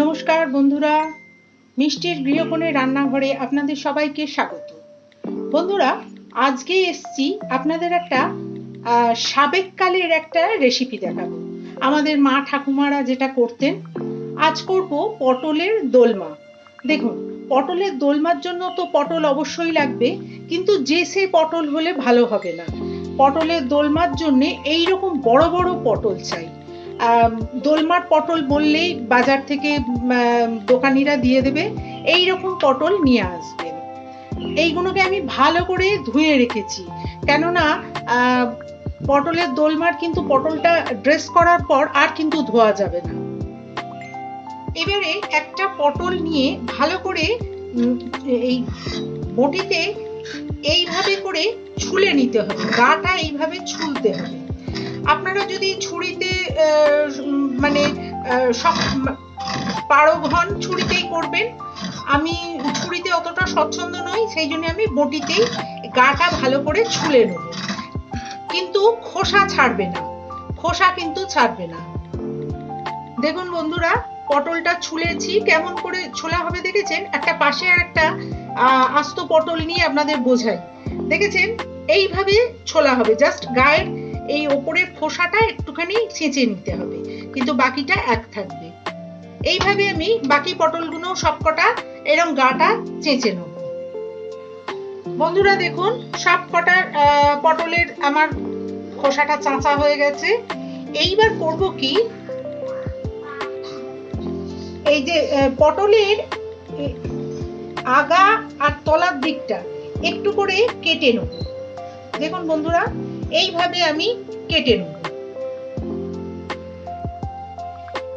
নমস্কার বন্ধুরা, মিষ্টির গৃহকোণের রান্নাঘরে আপনাদের সবাইকে স্বাগত। বন্ধুরা আজকে এসছি আপনাদের একটা সাবেককালের একটা রেসিপি দেখাবো। আমাদের মা ঠাকুমারা যেটা করতেন, আজ করব পটলের দোলমা। দেখুন, পটলের দোলমার জন্য তো পটল অবশ্যই লাগবে, কিন্তু যে সে পটল হলে ভালো হবে না। পটলের দোলমার জন্যে এই রকম বড় বড় পটল চাই। দোলমার পটল বললেই বাজার থেকে দোকানিরা দিয়ে দেবে এই রকম পটল নিয়ে আসবেন এইগুলোকে আমি ভালো করে ধুয়ে রেখেছি। কেননা পটলের দোলমার কিন্তু পটলটা ড্রেস করার পর আর কিন্তু ধোয়া যাবে না। এবারে একটা পটল নিয়ে ভালো করে এই বটিতে এইভাবে করে ছুলে নিতে হবে। গাটা এইভাবে ছুলতে হবে। আপনারা যদি ছুরিতে মানে সব মা- পারো ঘন ছুরিতেই করবেন। আমি ছুরিতে অতটা স্বচ্ছন্দ নই, সেই জন্য আমি বটিতেই গাটা ভালো করে ছুলে নেব। কিন্তু খোসা ছাড়বে না। খোসা কিন্তু ছাড়বে না। দেখুন বন্ধুরা, পটলটা ছুলেছি। কেমন করে ছোলা হবে দেখেছেন? একটা পাশে আর একটা আস্ত পটল নিয়ে আপনাদের বোঝাই। দেখেছেন? এইভাবে ছোলা হবে। জাস্ট গায়ের এই ওপরের খোসাটা একটুখানি ছেঁচে নিতে হবে। কিন্তু বাকিটা এক থাকবে। এইভাবে আমি বাকি পটলগুলো সবকটা এরকম গাটা চেঁচে নেব। বন্ধুরা দেখুন সব কটা আহ, পটলের আমার খোসাটা চাঁচা হয়ে গেছে। এইবার করব কি এই যে পটলের আগা আর তলার দিকটা একটু করে কেটে নেব। দেখুন বন্ধুরা এইভাবে আমি কেটে নেব।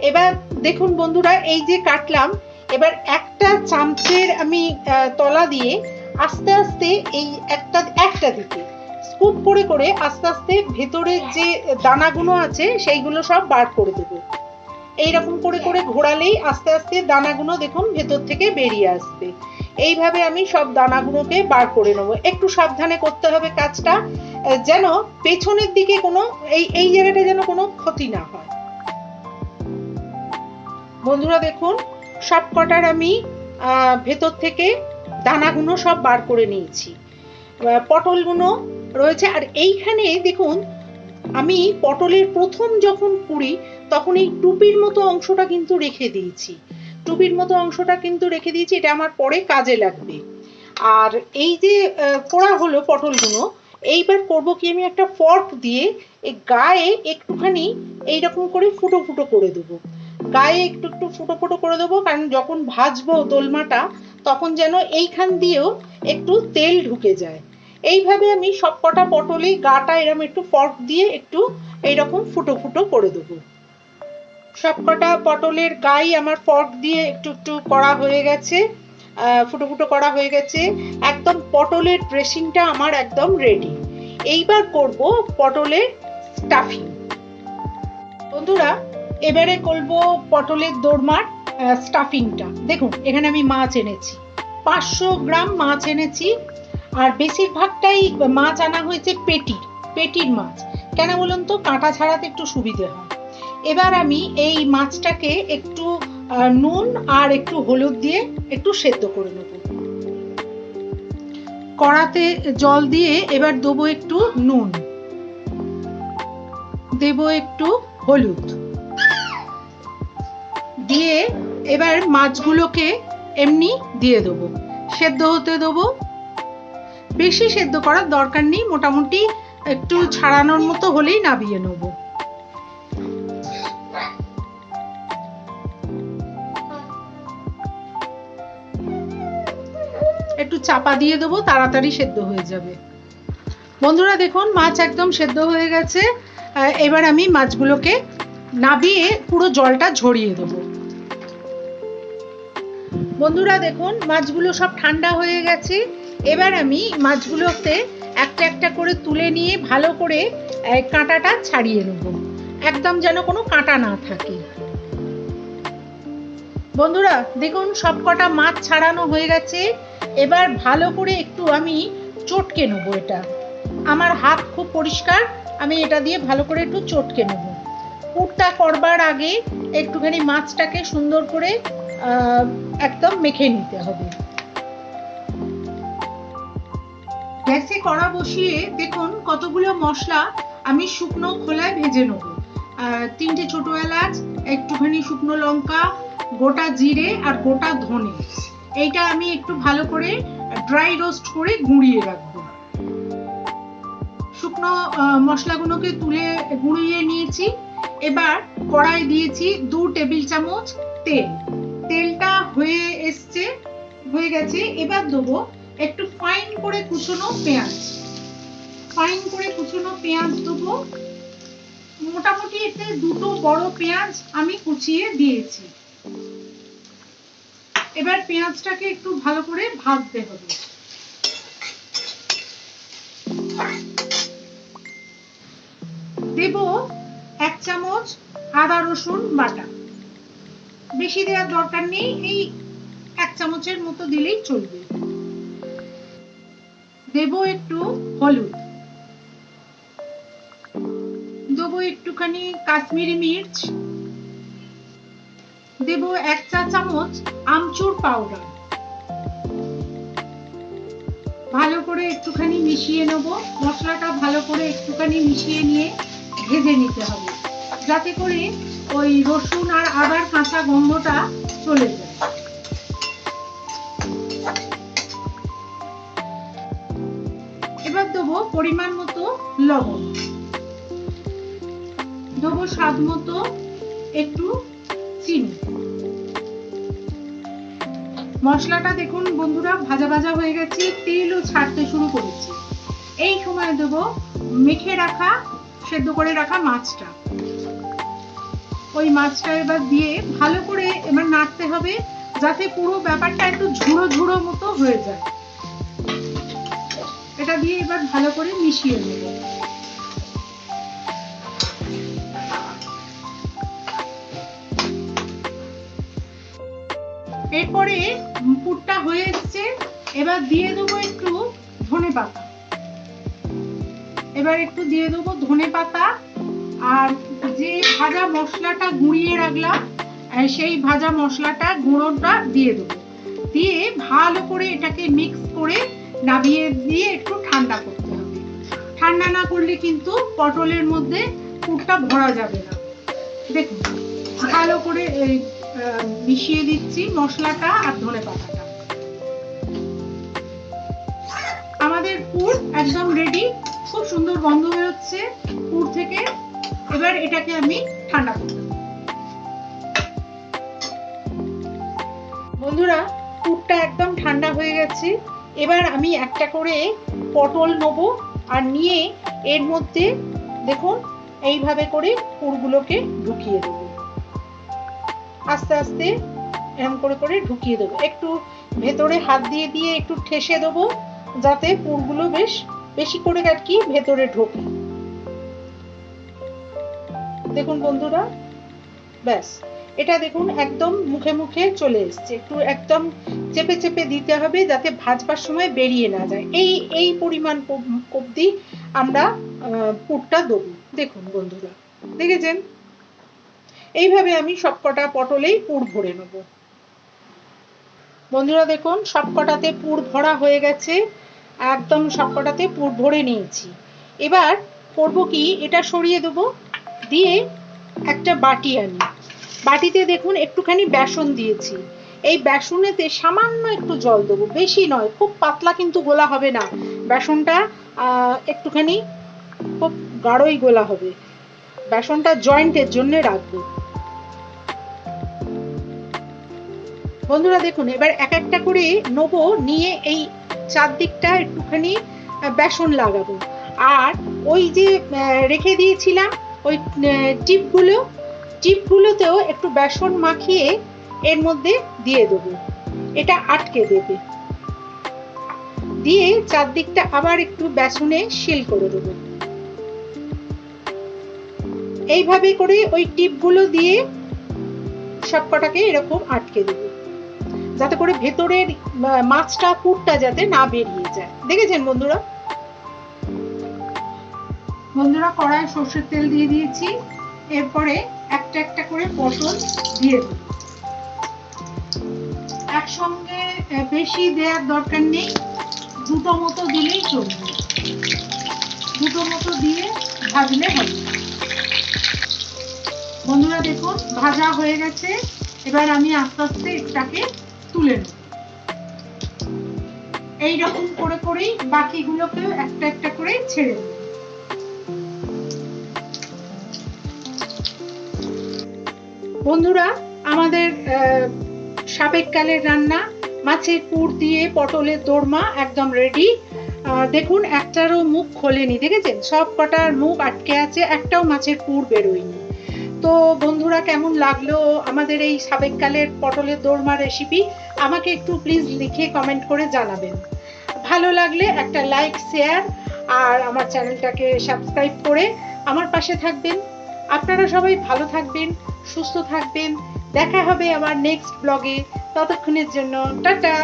এবার দেখুন বন্ধুরা, এই যে কাটলাম, এবার একটা চামচের আমি তলা দিয়ে আস্তে আস্তে এই একটা একটা দিকে স্কুপ করে করে আস্তে আস্তে ভেতরের যে দানাগুলো আছে, সেইগুলো সব বার করে দেবো। এইরকম করে করে ঘোরালেই আস্তে আস্তে দানাগুলো দেখুন ভেতর থেকে বেরিয়ে আসবে। এইভাবে আমি সব দানাগুলোকে বার করে নেব। একটু সাবধানে করতে হবে কাজটা যেন পেছনের দিকে কোনো এই এই জায়গাটা যেন কোনো ক্ষতি না হয়। বন্ধুরা দেখুন সব কটার আমি আহ, ভেতর থেকে দানাগুলো সব বার করে নিয়েছি। পটলগুলো রয়েছে। আর এইখানে দেখুন আমি পটলের প্রথম যখন পুরি তখন এই টুপির মতো অংশটা কিন্তু রেখে দিয়েছি। টুপির মতো অংশটা কিন্তু রেখে দিয়েছি, এটা আমার পরে কাজে লাগবে। আর এই যে পোড়া হলো পটলগুলো এইবার করব কি আমি একটা ফর্ক দিয়ে এই গায়ে একটুখানি এইরকম করে ফুটো ফুটো করে দেবো। গায়ে একটু একটু ফুটো ফুটো করে দেবো, কারণ যখন ভাজবো দোলমাটা, তখন যেন এইখান দিয়েও একটু তেল ঢুকে যায়। এইভাবে আমি সবকটা পটলেই গাটা এরকম একটু ফর্ক দিয়ে একটু এইরকম ফুটো ফুটো করে দেবো। সবকটা পটলের গাই আমার ফর্ক দিয়ে একটু একটু করা হয়ে গেছে ফুটো ফুটো করা হয়ে গেছে। একদম পটলের ড্রেসিংটা আমার একদম রেডি এইবার করব পটলের স্টাফিং বন্ধুরা, এবারে করব পটলের দোরমার স্টাফিংটা দেখুন, এখানে আমি মাছ এনেছি। পাঁচশো গ্রাম মাছ এনেছি, আর বেশিরভাগটাই মাছ আনা হয়েছে পেটির পেটির মাছ। কেন বলুন তো, কাঁটা ছাড়াতে একটু সুবিধে হয়। এবার আমি এই মাছটাকে একটু নুন আর একটু হলুদ দিয়ে একটু সেদ্ধ করে নেব। কড়াতে জল দিয়ে এবার দেবো একটু নুন। দেব একটু হলুদ। দিয়ে এবার মাছগুলোকে এমনি দিয়ে দেবো। সেদ্ধ হতে দেবো। বেশি সেদ্ধ করার দরকার নেই, মোটামুটি একটু ছাড়ানোর মতো হলেই নাবিয়ে নেব। একটু চাপা দিয়ে দেবো, তাড়াতাড়ি সেদ্ধ হয়ে যাবে। বন্ধুরা দেখুন, মাছ একদম সেদ্ধ হয়ে গেছে। এবার আমি মাছগুলোকে নাবিয়ে পুরো জলটা ঝরিয়ে দেবো। বন্ধুরা দেখুন, মাছগুলো সব ঠান্ডা হয়ে গেছে। এবার আমি মাছগুলোতে একটা একটা করে তুলে নিয়ে ভালো করে কাঁটাটা ছাড়িয়ে নেব। একদম যেন কোনো কাঁটা না থাকে। বন্ধুরা দেখুন সব কটা মাছ ছাড়ানো হয়ে গেছে। এবার ভালো করে একটু আমি চটকে নেব এটা। আমার হাত খুব পরিষ্কার, আমি এটা দিয়ে ভালো করে একটু চটকে নেব। পুরটা করবার আগে একটুখানি মাছটাকে সুন্দর করে একদম মেখে নিতে হবে। গ্যাসে কড়া বসিয়ে দেখুন কতগুলো মশলা আমি শুকনো খোলায় ভেজে নেব। তিনটে ছোট এলাচ, একটুখানি শুকনো লঙ্কা, গোটা জিরে আর গোটা ধনে। এইটা আমি একটু ভালো করে ড্রাই রোস্ট করে গুঁড়িয়ে রাখব। শুকনো মশলাগুলোকে তুলে গুঁড়িয়ে নিয়েছি। এবার কড়াই দিয়েছি দু টেবিল চামচ তেল। তেলটা হয়ে এসছে, হয়ে গেছে। এবার দেবো একটু ফাইন করে কুচনো পেঁয়াজ। ফাইন করে কুচনো পেঁয়াজ দেবো। মোটামুটি এতে দুটো বড় পেঁয়াজ আমি কুচিয়ে দিয়েছি। এবার পেঁয়াজটাকে একটু ভালো করে ভাজতে হবে। দেব এক চামচ আদা, রসুন বাটা। বেশি দেওয়ার দরকার নেই, এই এক চামচের মতো দিলেই চলবে। দেব একটু হলুদ। দেবো একটুখানি কাশ্মীরি মির্চ। দেব এক চা চামচ আমচুর পাউডার ভালো করে একটুখানি মিশিয়ে নেব। মশলাটা ভালো করে একটুখানি মিশিয়ে নিয়ে ভেজে নিতে হবে। যাতে করে ওই রসুন আর আদার কাঁচা গন্ধটা চলে যায়। এবার দেবো পরিমাণ মতো লবণ। দেবো স্বাদ মতো একটু চিনি। মশলাটা দেখুন বন্ধুরা, ভাজা ভাজা হয়ে গেছে তেলও ছাড়তে শুরু করেছে। এই সময় দেব মেখে রাখা, সেদ্ধ করে রাখা মাছটা। ওই মাছটা এবার দিয়ে ভালো করে এবার নাড়তে হবে, যাতে পুরো ব্যাপারটা একটু ঝুড়ো ঝুড়ো মতো হয়ে যায়। এটা দিয়ে এবার ভালো করে মিশিয়ে নেব। এরপরে পুরটা হয়ে এসছে। এবার দিয়ে দেবো একটু ধনে পাতা। এবার একটু দিয়ে দেবো ধনে পাতা। আর যে ভাজা মশলাটা গুঁড়িয়ে রাখলাম সেই ভাজা মশলাটা গুঁড়োটা দিয়ে দেবো। দিয়ে ভালো করে এটাকে মিক্স করে নামিয়ে দিয়ে একটু ঠান্ডা করতে হবে। ঠান্ডা না করলে কিন্তু পটলের মধ্যে পুরটা ভরা যাবে না। দেখুন, ভালো করে মিশিয়ে দিচ্ছি মশলাটা আর ধনে পাতাটা। আমাদের পুর একদম রেডি খুব সুন্দর গন্ধ বেরোচ্ছে পুর থেকে। এবার এটাকে আমি ঠান্ডা করব। বন্ধুরা, পুরটা একদম ঠান্ডা হয়ে গেছে। এবার আমি একটা করে পটল নেব আর নিয়ে এর মধ্যে দেখুন, এইভাবে করে পুরগুলোকে ঢুকিয়ে দেবো। আস্তে আস্তে এরকম করে করে ঢুকিয়ে দেবো। একটু ভেতরে হাত দিয়ে দিয়ে একটু ঠেসে দেবো, যাতে পুরগুলো বেশ বেশি করে আর কি ভেতরে ঢোকে। দেখুন বন্ধুরা, ব্যাস। এটা দেখুন একদম মুখে মুখে চলে এসছে। একটু একদম চেপে চেপে দিতে হবে যাতে ভাজবার সময় বেরিয়ে না যায়। এই এই পরিমাণ কব- অবধি আমরা পুরটা দেবো। দেখুন বন্ধুরা, দেখেছেন? এইভাবে আমি সবকটা পটলেই পুর ভরে নেব। বন্ধুরা দেখুন, সবকটাতে পুর ভরা হয়ে গেছে। একদম সবকটাতে পুর ভরে নিয়েছি। এবার করব কি, এটা সরিয়ে দেবো, দিয়ে একটা বাটি আনি। বাটিতে দেখুন, একটুখানি বেসন দিয়েছি। এই বেসনেতে সামান্য একটু জল দেবো, বেশি নয়, খুব পাতলা কিন্তু গোলা হবে না। বেসনটা একটুখানি খুব গাঢ়ই গোলা হবে। বেসনটা জয়েন্টের জন্য রাখব। বন্ধুরা দেখুন, এবার এক একটা করে নেব, নিয়ে এই চারদিকটা একটুখানি বেসন লাগাবো। আর ওই যে রেখে দিয়েছিলাম ওই টিপগুলো, টিপগুলোতেও একটু বেসন মাখিয়ে এর মধ্যে দিয়ে দেবো। এটা আটকে দেবে। দিয়ে চারদিকটা আবার একটু বেসনে শিল করে দেবো। এইভাবে করে ওই টিপগুলো দিয়ে সবকটাকে এরকম আটকে দেবো। যাতে করে ভেতরের মাছটা, পুরটা যাতে না বেরিয়ে যায়। দেখেছেন বন্ধুরা? বন্ধুরা কড়াই সর্ষের তেল দিয়ে দিয়েছি। এরপরে একটা একটা করে পটল দিয়ে দেবো। একসঙ্গে বেশি দেওয়ার দরকার নেই। দুটো মতো দিলেই চলবে। দুটো মতো দিয়ে ভাজলে হবে। বন্ধুরা, দেখুন, ভাজা হয়ে গেছে। এবার আমি আস্তে আস্তে এটাকে তুলে নেব এইরকম করে করেই বাকিগুলোকেও একটা একটা করে ছেড়ে বন্ধুরা, আমাদের সাবেককালের রান্না, মাছের পুর দিয়ে পটলের দোরমা একদম রেডি দেখুন, একটারও মুখ খোলেনি, দেখেছেন? সব কটার মুখ আটকে আছে, একটাও মাছের পুর বেরোয়নি। তো বন্ধুরা, কেমন লাগল আমাদের এই সাবেককালের পটলের দোরমা রেসিপি আমাকে একটু প্লিজ লিখে কমেন্ট করে জানাবেন। ভালো লাগলে একটা লাইক শেয়ার আর আমার চ্যানেলটাকে সাবস্ক্রাইব করে আমার পাশে থাকবেন। আপনারা সবাই ভালো থাকবেন, সুস্থ থাকবেন। দেখা হবে আবার নেক্সট ব্লগে ততক্ষণের জন্য টাটা!